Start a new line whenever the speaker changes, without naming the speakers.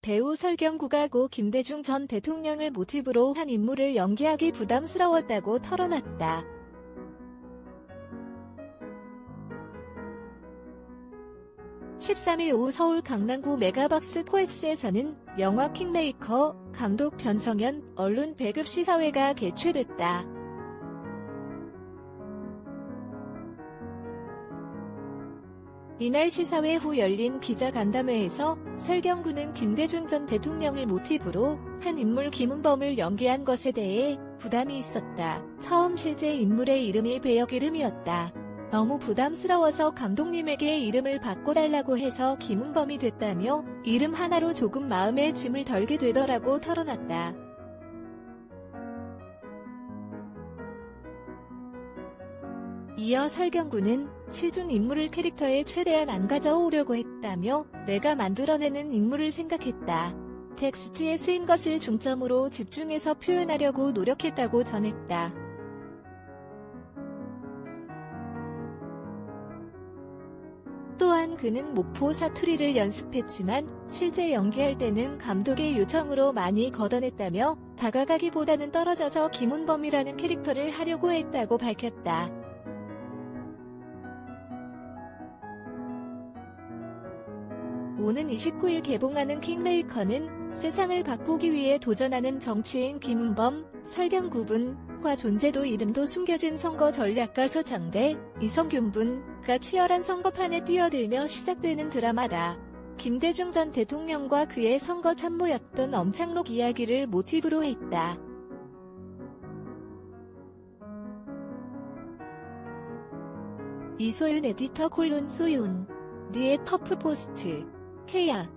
배우 설경구가 고 김대중 전 대통령을 모티브로 한 인물을 연기하기 부담스러웠다고 털어놨다. (13일) 오후 서울 강남구 메가박스 코엑스에서는 영화 킹메이커 감독 변성현 언론 배급 시사회가 개최됐다. 이날 시사회 후 열린 기자간담회에서 설경구는 김대중 전 대통령을 모티브로 한 인물 김은범을 연기한 것에 대해 부담이 있었다. 처음 실제 인물의 이름이 배역 이름이었다. 너무 부담스러워서 감독님에게 이름을 바꿔달라고 해서 김은범이 됐다며 이름 하나로 조금 마음의 짐을 덜게 되더라고 털어놨다. 이어 설경구는 실존 인물을 캐릭터에 최대한 안 가져오려고 했다며 내가 만들어내는 인물을 생각했다. 텍스트에 쓰인 것을 중점으로 집중해서 표현하려고 노력했다고 전했다. 또한 그는 목포 사투리를 연습했지만 실제 연기할 때는 감독의 요청으로 많이 걷어냈다며 다가가기보다는 떨어져서 김은범이라는 캐릭터를 하려고 했다고 밝혔다. 오는 29일 개봉하는 킹메이커는 세상을 바꾸기 위해 도전하는 정치인 김은범, 설경 구분과 존재도 이름도 숨겨진 선거 전략가 서장대, 이성균 분가 치열한 선거판에 뛰어들며 시작되는 드라마다. 김대중 전 대통령과 그의 선거 참모였던 엄창록 이야기를 모티브로 했다. 이소윤 에디터 콜론 소윤 리의 터프 포스트 K야